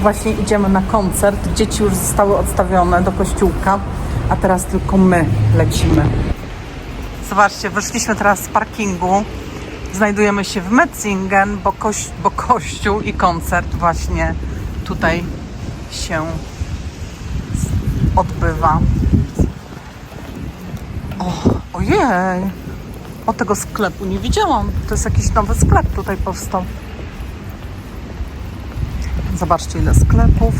Właśnie idziemy na koncert. Dzieci już zostały odstawione do kościółka, a teraz tylko my lecimy. Zobaczcie, wyszliśmy teraz z parkingu. Znajdujemy się w Metzingen, bo, koś, bo kościół i koncert właśnie tutaj się odbywa. O, ojej! O tego sklepu nie widziałam. To jest jakiś nowy sklep tutaj powstał. Zobaczcie ile sklepów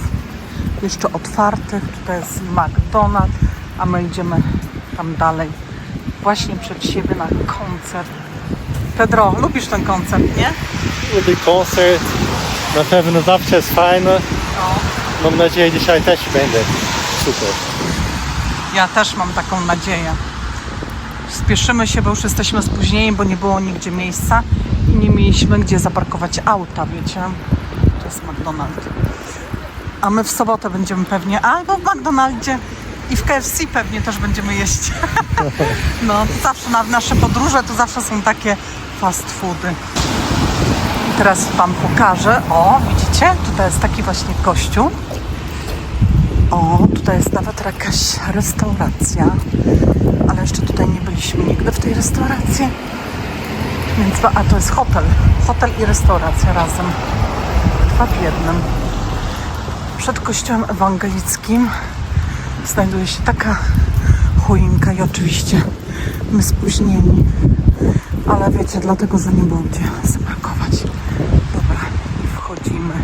jeszcze otwartych. Tutaj jest McDonald's, a my idziemy tam dalej. Właśnie przed siebie na koncert. Pedro, lubisz ten koncert, nie? Lubię koncert. Na pewno zawsze jest fajny. No. Mam nadzieję, dzisiaj też będzie super. Ja też mam taką nadzieję. Spieszymy się, bo już jesteśmy spóźnieni, bo nie było nigdzie miejsca i nie mieliśmy gdzie zaparkować auta, wiecie. Jest McDonald's. A my w sobotę będziemy pewnie albo w McDonaldzie i w KFC pewnie też będziemy jeść. No, zawsze na nasze podróże to zawsze są takie fast foody. I teraz Wam pokażę. O, widzicie? Tutaj jest taki właśnie kościół. O, tutaj jest nawet jakaś restauracja, ale jeszcze tutaj nie byliśmy nigdy w tej restauracji. Więc, a to jest hotel. Hotel i restauracja razem. W jednym. Przed kościołem ewangelickim znajduje się taka choinka i oczywiście my spóźnieni. Ale wiecie, dlatego, że nie było gdzie zaparkować. Dobra, wchodzimy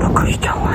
do kościoła.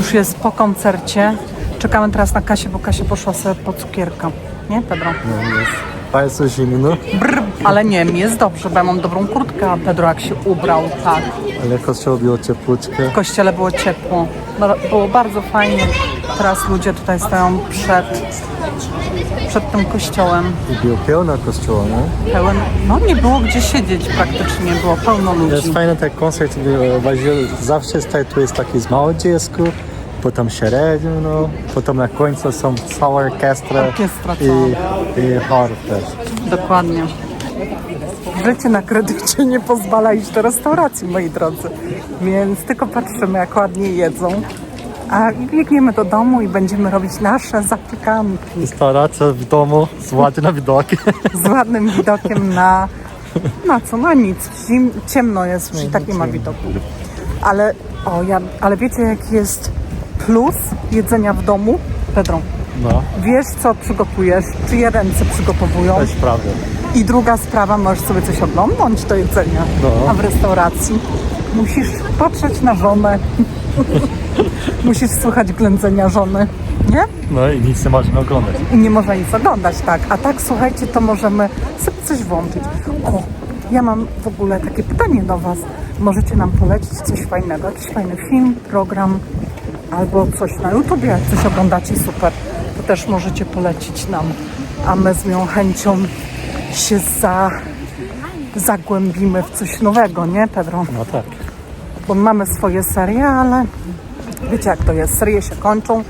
Już jest po koncercie. Czekamy teraz na Kasię, bo Kasia poszła sobie po cukierka. Nie, Pedro? No, jest bardzo zimno, Brr, ale nie, mi jest dobrze, bo ja mam dobrą kurtkę, a Pedro jak się ubrał, tak. ale kościół było ciepłuczkie. W kościele było ciepło, było bardzo fajnie. Teraz ludzie tutaj stoją przed, przed tym kościołem. I było pełno kościoła, nie? Pełen, no nie było gdzie siedzieć praktycznie, było pełno Jest ludzi. fajny ten koncert, gdzie właśnie zawsze tutaj tu jest taki z małe dziecko, potem średnio, no, potem na końcu są cała orkiestra Orkiestra i, i chor też. Dokładnie. Życie na kredycie nie pozwala iść do restauracji, moi drodzy. Więc tylko patrzymy, jak ładnie jedzą. A biegniemy do domu i będziemy robić nasze zapiekanki Restauracja w domu z ładnym widokiem. z ładnym widokiem na, na co? Na nic. Zim, ciemno jest, czyli tak nie ma widoku. Ale, o, ja, ale wiecie, jaki jest plus jedzenia w domu? Pedro, No, wiesz, co przygotujesz, czyje ręce przygotowują. to jest prawda. I druga sprawa, możesz sobie coś oglądnąć do jedzenia, No. a w restauracji musisz patrzeć na żonę, musisz słuchać ględzenia żony, nie? No i nic nie możemy oglądać. I nie można nic oglądać, tak. A tak, słuchajcie, to możemy sobie coś włączyć. O, ja mam w ogóle takie pytanie do Was. Możecie nam polecić coś fajnego, jakiś fajny film, program, albo coś na YouTubie, jak coś oglądacie, super. To też możecie polecić nam, a my z miłą chęcią się za, zagłębimy w coś nowego, nie, Pedro? No tak. bo mamy swoje serie, ale wiecie jak to jest, serie się kończą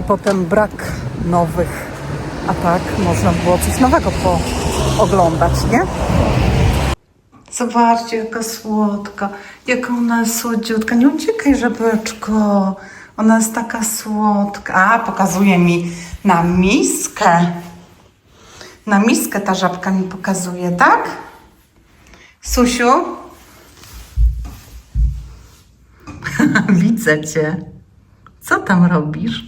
i potem brak nowych, a tak można było coś nowego pooglądać, nie? Zobaczcie, jaka słodka, jaka ona jest słodziutka. Nie uciekaj, żabeczko. Ona jest taka słodka. A, pokazuje mi na miskę. Na miskę ta żabka mi pokazuje, tak? Susiu? Widzę cię. Co tam robisz?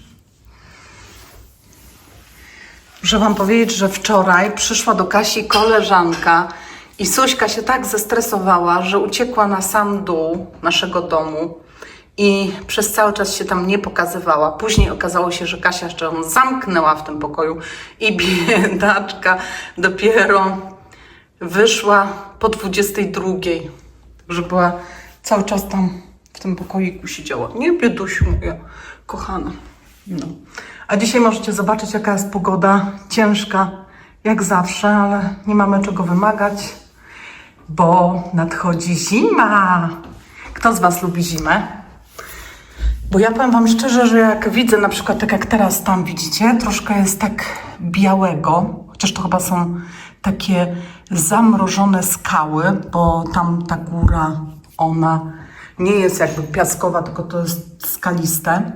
Muszę wam powiedzieć, że wczoraj przyszła do Kasi koleżanka i Suśka się tak zestresowała, że uciekła na sam dół naszego domu i przez cały czas się tam nie pokazywała. Później okazało się, że Kasia jeszcze ją zamknęła w tym pokoju i biedaczka dopiero wyszła po 22. Że była cały czas tam w tym pokoiku siedziała. Nie, biedusiu moja kochana. No. A dzisiaj możecie zobaczyć, jaka jest pogoda. Ciężka, jak zawsze, ale nie mamy czego wymagać, bo nadchodzi zima. Kto z Was lubi zimę? Bo ja powiem Wam szczerze, że jak widzę na przykład tak jak teraz tam widzicie, troszkę jest tak białego, chociaż to chyba są takie zamrożone skały, bo tam ta góra, ona nie jest jakby piaskowa, tylko to jest skaliste.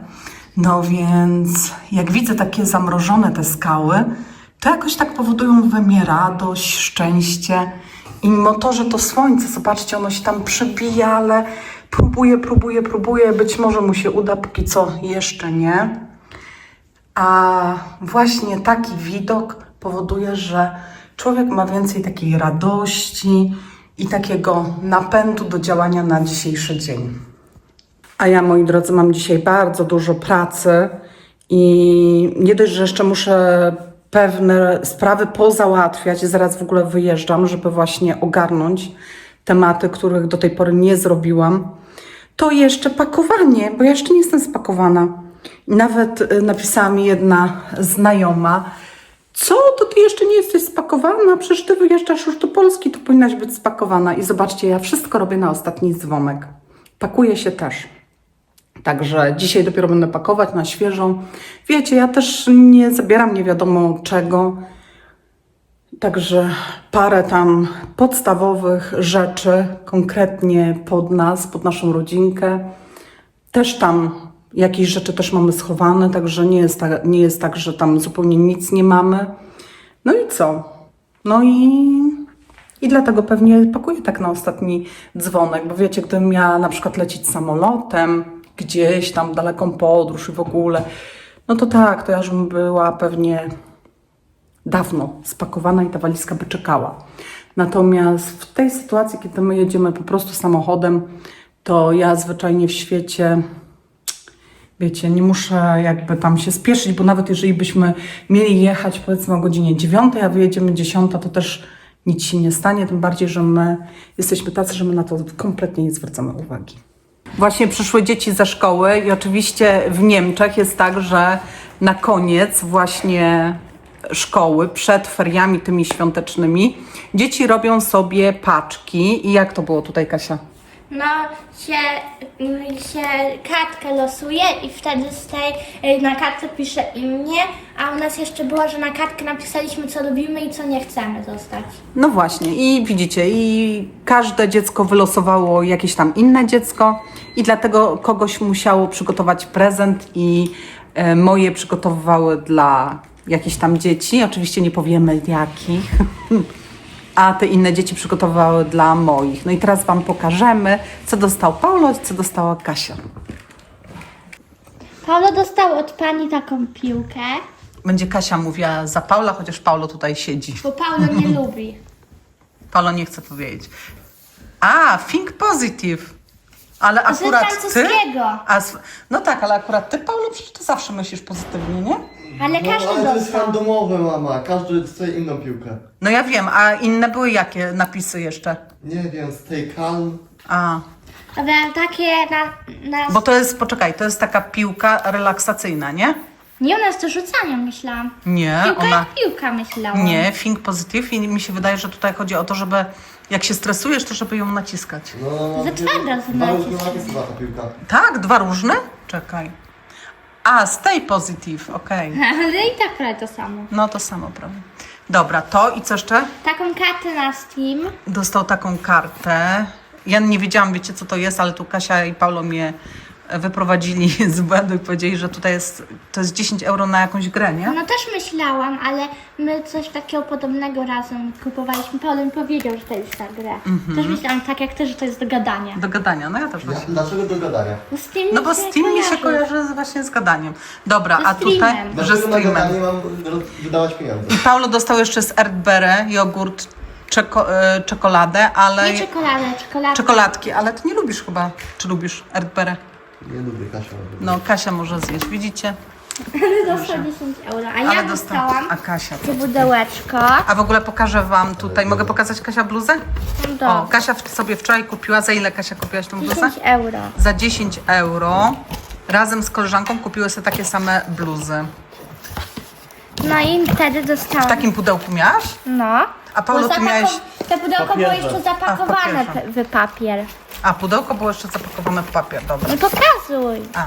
No więc jak widzę takie zamrożone te skały, to jakoś tak powodują we mnie radość, szczęście. I mimo to, że to słońce, zobaczcie, ono się tam przebija, ale próbuję, próbuję, próbuję. Być może mu się uda, póki co jeszcze nie. A właśnie taki widok powoduje, że człowiek ma więcej takiej radości i takiego napędu do działania na dzisiejszy dzień. A ja, moi drodzy, mam dzisiaj bardzo dużo pracy i nie dość, że jeszcze muszę pewne sprawy pozałatwiać. Zaraz w ogóle wyjeżdżam, żeby właśnie ogarnąć tematy, których do tej pory nie zrobiłam. To jeszcze pakowanie, bo ja jeszcze nie jestem spakowana. Nawet y, napisała mi jedna znajoma, co, to ty jeszcze nie jesteś spakowana? Przecież ty wyjeżdżasz już do Polski, to powinnaś być spakowana. I zobaczcie, ja wszystko robię na ostatni dzwonek. Pakuję się też. Także dzisiaj dopiero będę pakować na świeżą. Wiecie, ja też nie zabieram nie wiadomo czego. Także parę tam podstawowych rzeczy, konkretnie pod nas, pod naszą rodzinkę. Też tam jakieś rzeczy też mamy schowane, także nie jest, tak, nie jest tak, że tam zupełnie nic nie mamy. No i co? No i, i dlatego pewnie pakuję tak na ostatni dzwonek, bo wiecie, gdybym miała na przykład lecieć samolotem, gdzieś tam daleką podróż i w ogóle, no to tak, to ja już bym była pewnie dawno spakowana i ta walizka by czekała. Natomiast w tej sytuacji, kiedy my jedziemy po prostu samochodem, to ja zwyczajnie w świecie Wiecie, nie muszę jakby tam się spieszyć, bo nawet jeżeli byśmy mieli jechać powiedzmy o godzinie 9, a wyjedziemy 10, to też nic się nie stanie, tym bardziej, że my jesteśmy tacy, że my na to kompletnie nie zwracamy uwagi. Właśnie przyszły dzieci ze szkoły i oczywiście w Niemczech jest tak, że na koniec właśnie szkoły, przed feriami tymi świątecznymi, dzieci robią sobie paczki. I jak to było tutaj, Kasia? No, się, się kartkę losuje i wtedy z tej y, na kartce pisze imię, a u nas jeszcze było, że na kartkę napisaliśmy co lubimy i co nie chcemy dostać. No właśnie, i widzicie, i każde dziecko wylosowało jakieś tam inne dziecko, i dlatego kogoś musiało przygotować prezent, i e, moje przygotowywały dla jakichś tam dzieci. Oczywiście nie powiemy jakich. A te inne dzieci przygotowywały dla moich. No i teraz Wam pokażemy, co dostał Paulo, i co dostała Kasia. Paulo dostał od pani taką piłkę, Będzie Kasia mówiła za Paula, chociaż Paulo tutaj siedzi. bo Paulo nie lubi. Paulo nie chce powiedzieć. A, think positive. Ale akurat ty. francuskiego. A, s- no tak, ale akurat ty, Paulo, przecież ty zawsze myślisz pozytywnie, nie? Ale No, każdy ale to jest dostał. randomowe, mama. Każdy chce inną piłkę. No ja wiem, a inne były jakie napisy jeszcze? Nie wiem, stay calm. A, Ale takie na, na... bo to jest, poczekaj, to jest taka piłka relaksacyjna, nie? Nie, u nas to rzucanie myślałam. Nie, Piłka ona. jak piłka myślałam. Nie, think positive i mi się wydaje, że tutaj chodzi o to, żeby jak się stresujesz, to żeby ją naciskać. No, no, no. Za twarda Dwa różne napisy ma ta piłka. Tak, dwa różne? Czekaj. A, stay positive, okej. Ale i tak prawie to samo. No to samo, prawda. Dobra, to i co jeszcze? Taką kartę na Steam. dostał taką kartę. Ja nie wiedziałam, wiecie co to jest, ale tu Kasia i Paulo mnie wyprowadzili z błędu i powiedzieli, że tutaj jest, to jest 10 euro na jakąś grę, nie? No też myślałam, ale my coś takiego podobnego razem kupowaliśmy. Paulin powiedział, że to jest ta gra. Mhm. Też myślałam tak jak ty, że to jest do gadania. Do gadania, no ja też Ja, właśnie. dlaczego do gadania? No, Steam No bo Steam mi się kojarzy z- właśnie z gadaniem. Dobra, Ze a tutaj, streamem. że Dlaczego na streamem. gadanie mam wydawać pieniądze? I Paulo dostał jeszcze z Erdbeere jogurt, czeko, e, czekoladę, ale... Nie czekoladę, czekoladę. Czekoladki, ale ty nie lubisz chyba, czy lubisz Erdbeere? Nie lubię Kasia. No, Kasia może zjeść, widzicie? Ale dostał 10 euro. A ja dostał, dostałam a Kasia to pudełeczko. A w ogóle pokażę Wam tutaj. Mogę pokazać Kasia bluzę? O, Kasia w- sobie wczoraj kupiła. Za ile Kasia kupiłaś tą bluzę? 10 euro. Za 10 euro. Razem z koleżanką kupiły sobie takie same bluzy. No i wtedy W dostałam. takim pudełku miałaś? No. A Paulo, Bo ty zapako- miałeś- To pudełko było Papierze. jeszcze A, w zapakowane papierze. w papier. A, pudełko było jeszcze zapakowane w papier. Dobra. No pokazuj. A,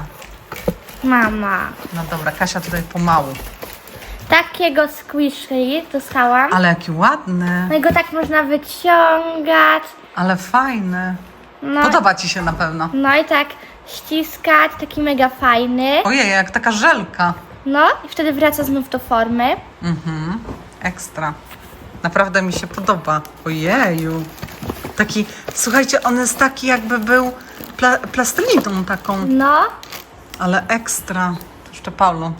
Mama. no dobra, Kasia tutaj pomału. Takiego squishy dostałam. Ale jaki ładny. No i go tak można wyciągać. Ale fajny. No, Podoba Ci się na pewno. no i tak ściskać, taki mega fajny. Ojej, jak taka żelka. No i wtedy wraca znów do formy. Mhm, ekstra. Naprawdę mi się podoba. Ojeju. Taki, słuchajcie, on jest taki jakby był pla plasteliną taką, No, ale ekstra. To jeszcze Paulo.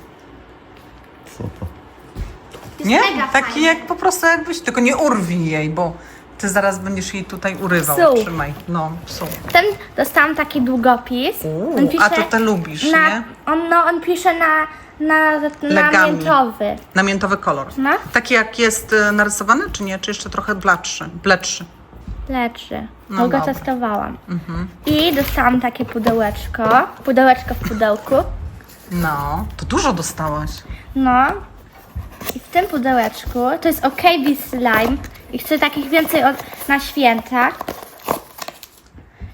Co to? jest Nie? mega Taki fajny. jak po prostu jakbyś, tylko nie urwij jej, bo ty zaraz będziesz jej tutaj urywał. Psuł. Trzymaj. No, psu. Ten dostałam taki długopis. Uuu, a to te lubisz, na, nie? On, no, on pisze na, na, na Legami. miętowy. Na miętowy kolor. No. Taki jak jest e, narysowany, czy nie? Czy jeszcze trochę bladszy? Bledszy. Leczy. No No go dobra. testowałam. I dostałam takie pudełeczko. Pudełeczko w pudełku. No, to dużo dostałaś. No. I w tym pudełeczku to jest OK Slime. I chcę takich więcej od, na święta.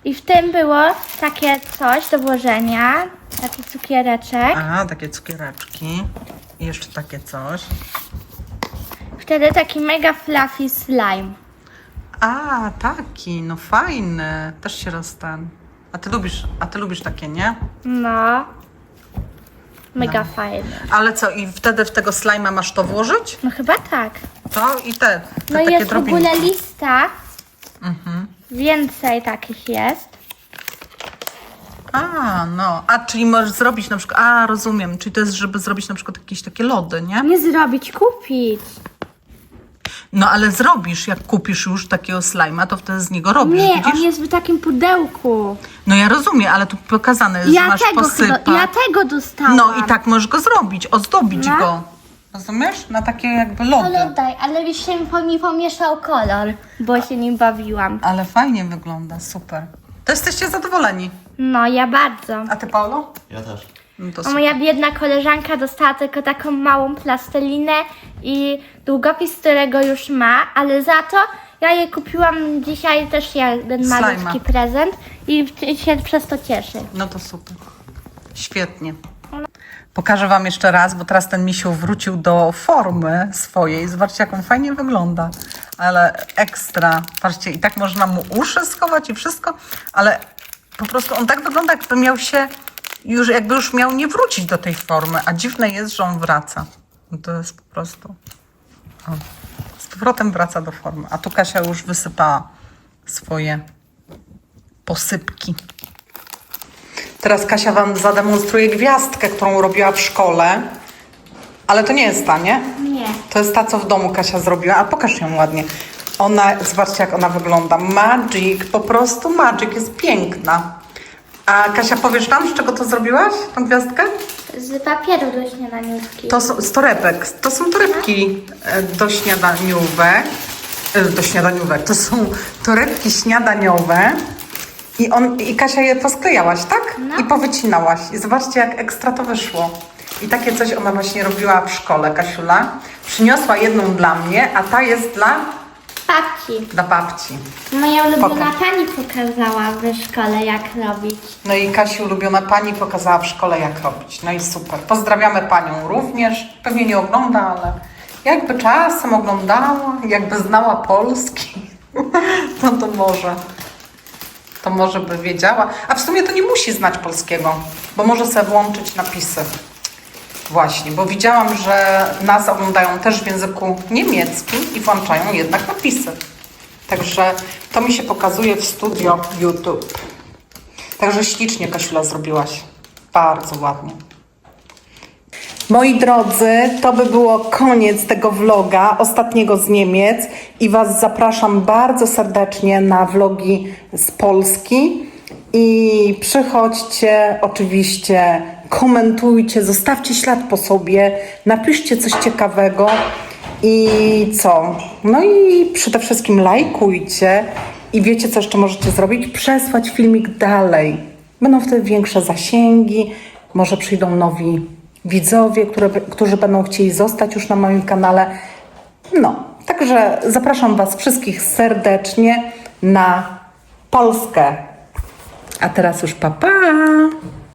I w tym było takie coś do włożenia. Taki cukiereczek. Aha, takie cukiereczki. I jeszcze takie coś. Wtedy taki mega fluffy slime. A, taki, no fajny. Też się rozstan. A ty lubisz, a ty lubisz takie, nie? No. Mega fajny. Ale co, i wtedy w tego slajma masz to włożyć? No chyba tak. To i te, te No i takie jest w drobinki. ogóle lista. Mhm. Więcej takich jest. A, no. A, czyli możesz zrobić na przykład, a, rozumiem. Czyli to jest, żeby zrobić na przykład jakieś takie lody, nie? Nie zrobić, kupić. No ale zrobisz, jak kupisz już takiego slajma, to wtedy z niego robisz, Nie, widzisz? on jest w takim pudełku. No ja rozumiem, ale tu pokazane jest, Ja masz tego, chyba, ja tego dostałam. No i tak możesz go zrobić, ozdobić No. go. Rozumiesz? Na takie jakby lody. Ale daj, ale mi się mi pomieszał kolor, bo się nim bawiłam. Ale fajnie wygląda, super. To jesteście zadowoleni. No, ja bardzo. A ty, Paulo? Ja też. No to A moja biedna koleżanka dostała tylko taką małą plastelinę i długopis, którego już ma, ale za to ja jej kupiłam dzisiaj też jeden Slajma. malutki prezent i się przez to cieszy. No to super. Świetnie. Pokażę Wam jeszcze raz, bo teraz ten misiu wrócił do formy swojej. Zobaczcie, jak on fajnie wygląda. Ale ekstra. Patrzcie, i tak można mu uszy schować i wszystko, ale po prostu on tak wygląda, jakby miał się już, jakby już miał nie wrócić do tej formy. A dziwne jest, że on wraca. No to jest po prostu. O, z powrotem wraca do formy. A tu Kasia już wysypała swoje posypki. Teraz Kasia Wam zademonstruje gwiazdkę, którą robiła w szkole. Ale to nie jest ta, nie? Nie. To jest ta, co w domu Kasia zrobiła. A pokaż ją ładnie. Ona, zobaczcie jak ona wygląda. Magic, po prostu magic, jest piękna. A Kasia, powiesz nam, z czego to zrobiłaś, tą gwiazdkę? Z papieru do śniadaniówki. To są z torebek. To są torebki e, do śniadaniówek. e, Do śniadaniówek. To są torebki śniadaniowe. I, on, I Kasia je posklejałaś, tak? No. I powycinałaś. I zobaczcie, jak ekstra to wyszło. I takie coś ona właśnie robiła w szkole, Kasiula. Przyniosła jedną dla mnie, a ta jest dla, Babci. dla babci. Moja ulubiona pani pokazała w szkole, jak robić. No i Kasi ulubiona pani pokazała w szkole, jak robić. No i super. Pozdrawiamy panią również. Pewnie nie ogląda, ale jakby czasem oglądała, jakby znała polski, no to może. To może by wiedziała. A w sumie to nie musi znać polskiego, bo może sobie włączyć napisy. Właśnie, bo widziałam, że nas oglądają też w języku niemieckim i włączają jednak napisy. Także to mi się pokazuje w studio YouTube. Także ślicznie Kasiula zrobiłaś. Bardzo ładnie. Moi drodzy, to by było koniec tego vloga, ostatniego z Niemiec i Was zapraszam bardzo serdecznie na vlogi z Polski i przychodźcie, oczywiście komentujcie, zostawcie ślad po sobie, napiszcie coś ciekawego i co? No i przede wszystkim lajkujcie i wiecie co jeszcze możecie zrobić? Przesłać filmik dalej. Będą wtedy większe zasięgi, może przyjdą nowi widzowie, które, którzy będą chcieli zostać już na moim kanale. No, także zapraszam Was wszystkich serdecznie na Polskę. A teraz już pa pa!